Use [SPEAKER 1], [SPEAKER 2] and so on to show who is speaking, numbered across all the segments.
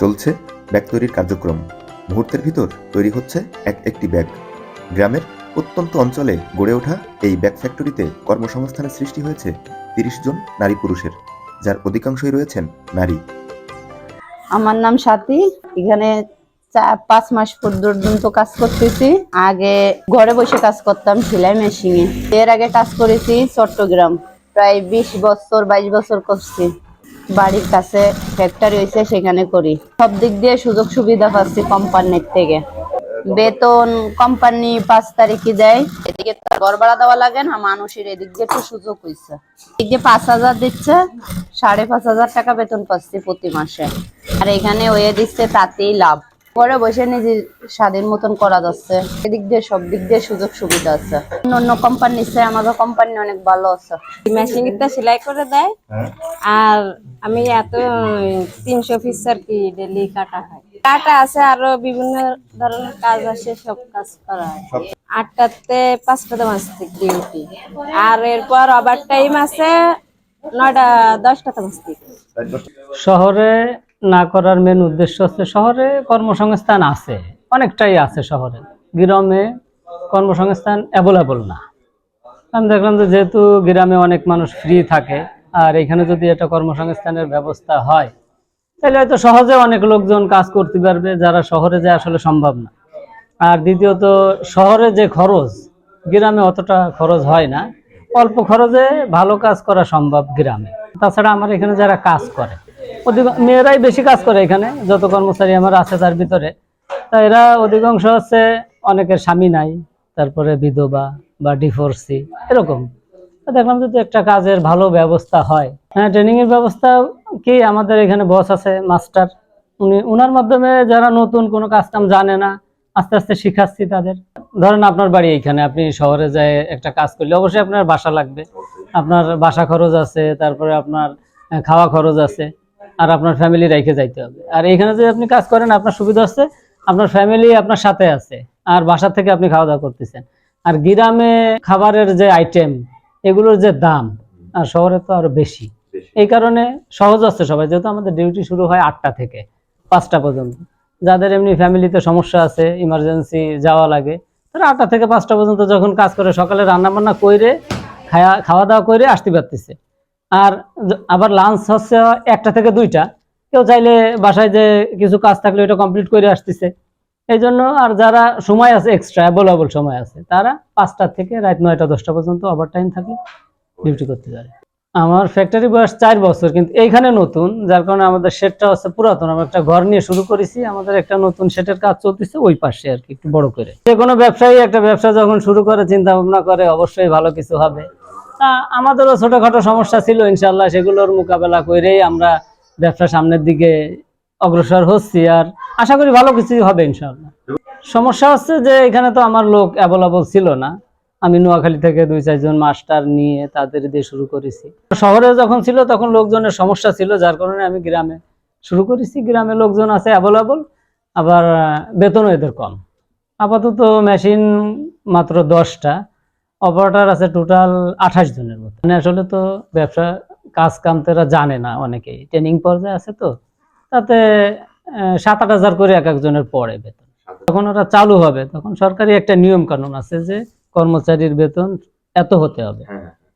[SPEAKER 1] চলছে ব্যাগ তৈরির কার্যক্রম। মুহূর্তের ভিতর তৈরি হচ্ছে এক একটি ব্যাগ। গ্রামের প্রত্যন্ত অঞ্চলে গড়ে ওঠা এই ব্যাগ ফ্যাক্টরিতে কর্মসংস্থানের সৃষ্টি হয়েছে তিরিশ জন নারী পুরুষের, যার অধিকাংশই রয়েছেন নারী।
[SPEAKER 2] আমার নাম সাথী এখানে পাঁচ মাস পর্যন্ত কাজ করতেছি। আগে ঘরে বসে কাজ করতাম সেলাই মেশিনে। এর আগে কাজ করেছি চট্টগ্রাম। প্রায় বিশ বছর, বাইশ বছর করছি। বাড়ির কাছে ফ্যাক্টরি হয়েছে সেখানে করি। সব দিক দিয়ে সুযোগ সুবিধা পাচ্ছি কোম্পানির থেকে। বেতন কোম্পানি পাঁচ তারিখে দেয়। এদিকে গড়বাড়া দেওয়া লাগে না, মানুষের এদিক দিয়ে একটু সুযোগ হয়েছে এদিকে পাঁচ হাজার দিচ্ছে, সাড়ে পাঁচ হাজার টাকা বেতন পাচ্ছি প্রতি মাসে। আর এখানে ওয়ে দিচ্ছে তাতেই লাভ। ঘরে বসে নিজে স্বাধীন মতন করা যাচ্ছে। এদিক দিয়ে সব দিক দিয়ে সুযোগ সুবিধা আছে। অন্য চেয়ে আমাদের কোম্পানি অনেক ভালো আছে।
[SPEAKER 3] মেশিনটা সেলাই করে দেয়। আর আমি এত তিনশো পিস আর কি ডেলি কাটা হয়? কাটা আছে আরও বিভিন্ন ধরনের কাজ আছে সব কাজ করা হয়। আটটাতে পাঁচটাতে মাস থেকে ডিউটি আর এরপর ওভার টাইম আছে নয়টা দশটাতে মাস থেকে
[SPEAKER 4] শহরে না করার মেন উদ্দেশ্য হচ্ছে শহরে কর্মসংস্থান আছে, অনেকটাই আছে শহরে। গ্রামে কর্মসংস্থান অ্যাভেলেবল না। আমি দেখলাম যেহেতু গ্রামে অনেক মানুষ ফ্রি থাকে, আর এখানে যদি একটা কর্মসংস্থানের ব্যবস্থা হয়, তাহলে হয়তো সহজে অনেক লোকজন কাজ করতে পারবে যারা শহরে যায় আসলে সম্ভব না। আর দ্বিতীয়ত, শহরে যে খরচ, গ্রামে অতটা খরচ হয় না। অল্প খরচে ভালো কাজ করা সম্ভব গ্রামে। তাছাড়া আমার এখানে যারা কাজ করে মেয়েরাই বেশি কাজ করে এখানে, যত কর্মচারী আমার আছে তার ভিতরে। তা এরা অধিকাংশ হচ্ছে অনেকের স্বামী নাই, তারপরে বিধবা বা ডিভোর্সি এরকম। দেখলাম যদি একটা কাজের ভালো ব্যবস্থা হয়। হ্যাঁ ট্রেনিং এর ব্যবস্থা কি আমাদের এখানে বস আছে মাস্টার উনি উনার মাধ্যমে যারা নতুন কোনো কাজ কাম জানে না, আস্তে আস্তে শিখাচ্ছি তাদের। ধরেন আপনার বাড়ি এইখানে, আপনি শহরে যায় একটা কাজ করলে অবশ্যই আপনার বাসা লাগবে। আপনার বাসা খরচ আছে, তারপরে আপনার খাওয়া খরচ আছে। আর আপনার ফ্যামিলি রেখে যাইতে হবে। আর এখানে যদি আপনি কাজ করেন আপনার সুবিধা আছে আপনার ফ্যামিলি আপনার সাথে আছে আর বাসা থেকে আপনি খাওয়া দাওয়া করতেছেন। আর গ্রামে খাবারের যে আইটেম এগুলোর যে দাম আর শহরে তো আরও বেশি। এই কারণে সহজ আছে সবাই যেহেতু আমাদের ডিউটি শুরু হয় আটটা থেকে পাঁচটা পর্যন্ত। যাদের এমনি ফ্যামিলিতে সমস্যা আছে ইমার্জেন্সি যাওয়া লাগে তারা আটটা থেকে পাঁচটা পর্যন্ত যখন কাজ করে সকালে রান্না বান্না করে খাওয়া খাওয়া দাওয়া করে আসতে পারতেছে। আর আবার লাঞ্চ হচ্ছে একটা থেকে দুইটা। কেউ চাইলে বাসায় যে কিছু কাজ থাকলে ওটা কমপ্লিট করে আসতেছে। এই জন্য আর যারা সময় আছে এক্সট্রা অ্যাভেলেবল সময় আছে, তারা পাঁচটা থেকে রাত নয়টা, দশটা পর্যন্ত ওভার টাইম থাকে ডিউটি করতে পারে আমার ফ্যাক্টরি বয়স চার বছর, কিন্তু এইখানে নতুন, যার কারণে আমাদের শেডটা হচ্ছে পুরাতন। আমরা একটা ঘর নিয়ে শুরু করেছি, আমাদের একটা নতুন শেডের কাজ চলতেছে ওই পাশে আর কি, একটু বড় করে। যে কোনো ব্যবসায়ী একটা ব্যবসা যখন শুরু করে, চিন্তা ভাবনা করে, অবশ্যই ভালো কিছু হবে। আমাদেরও ছোটখাটো সমস্যা ছিল ইনশাল্লাহ সেগুলোর মোকাবেলা করেই আমরা ব্যবসা সামনের দিকে অগ্রসর হচ্ছি আর আশা করি ভালো কিছুই হবে ইনশাল্লাহ সমস্যা হচ্ছে যে এখানে তো আমার লোক অ্যাভেলেবল ছিল না। আমি নোয়াখালী থেকে দুই চারজন মাস্টার নিয়ে তাদের দিয়ে শুরু করেছি। শহরে যখন ছিল তখন লোকজনের সমস্যা ছিল, যার কারণে আমি গ্রামে শুরু করেছি। গ্রামে লোকজন আছে অ্যাভেলেবল আবার বেতনও এদের কম। আপাতত মেশিন মাত্র দশটা। অপারেটর আছে টোটাল আঠাশ জনের মতো মানে আসলে তো ব্যবসা কাজ কাম তো এরা জানে না অনেকেই। ট্রেনিং পর্যায়ে আছে তো। তাতে সাত আট হাজার করে এক একজনের পড়ে বেতন। যখন ওরা চালু হবে তখন সরকারি একটা নিয়ম কানুন আছে যে কর্মচারীর বেতন এত হতে হবে।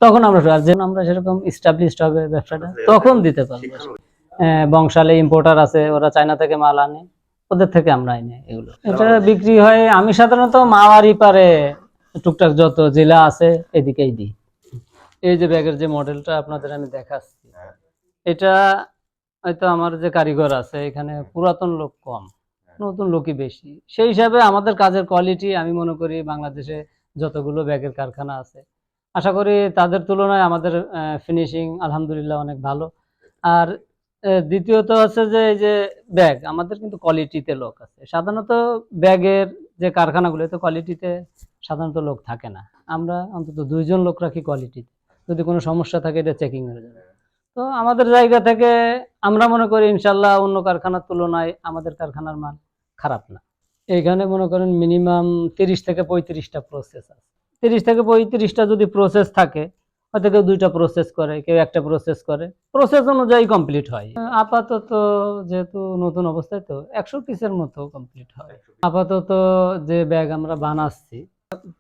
[SPEAKER 4] তখন আমরা যেন আমরা সেরকম স্টাবলিশড হবে ব্যবসাটা তখন দিতে পারব। বংশালে ইম্পোর্টার আছে ওরা চায়না থেকে মাল আনে ওদের থেকে আমরা আনি এগুলো। এটা বিক্রি হয় আমি সাধারণত মাওয়ারি পারে। টুকটাক যত জেলা আছে এদিকেই দিই। এই যে ব্যাগের যে মডেলটা আপনাদের আমি দেখাচ্ছি এটা হয়তো আমার যে কারিগর আছে এখানে পুরাতন লোক কম নতুন লোকই বেশি। সেই হিসাবে আমাদের কাজের কোয়ালিটি আমি মনে করি বাংলাদেশে যতগুলো ব্যাগের কারখানা আছে আশা করি তাদের তুলনায় আমাদের ফিনিশিং আলহামদুলিল্লাহ অনেক ভালো। আর দ্বিতীয়ত হচ্ছে যে এই যে ব্যাগ আমাদের কিন্তু কোয়ালিটিতে লোক আছে। সাধারণত ব্যাগের যে কারখানাগুলো তো কোয়ালিটিতে সাধারণত লোক থাকে না। আমরা অন্তত দুইজন লোক রাখি কোয়ালিটিতে যদি কোনো সমস্যা থাকে এটা চেকিং হয়ে যাবে। তো আমাদের জায়গা থেকে আমরা মনে করি ইনশাল্লাহ অন্য কারখানার তুলনায় আমাদের কারখানার মাল খারাপ না। এইখানে মনে করেন মিনিমাম তিরিশ থেকে পঁয়ত্রিশটা প্রসেস আছে। তিরিশ থেকে পঁয়ত্রিশটা যদি প্রসেস থাকে হয়তো কেউ দুইটা প্রসেস করে কেউ একটা প্রসেস করে। প্রসেস অনুযায়ী কমপ্লিট হয়। আপাতত যেহেতু নতুন অবস্থায় তো একশো পিসের মতো কমপ্লিট হয়। আপাতত যে ব্যাগ আমরা বানাচ্ছি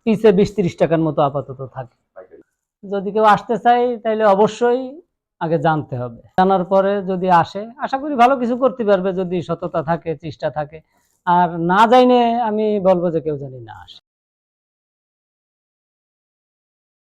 [SPEAKER 4] পিসে বিশ তিরিশ টাকার মতো আপাতত থাকে। যদি কেউ আসতে চাই তাহলে অবশ্যই আগে জানতে হবে। জানার পরে যদি আসে, আশা করি ভালো কিছু করতে পারবে যদি সততা থাকে, চেষ্টা থাকে। আর না যাইনে আমি বলব যে কেউ জানি না আসে।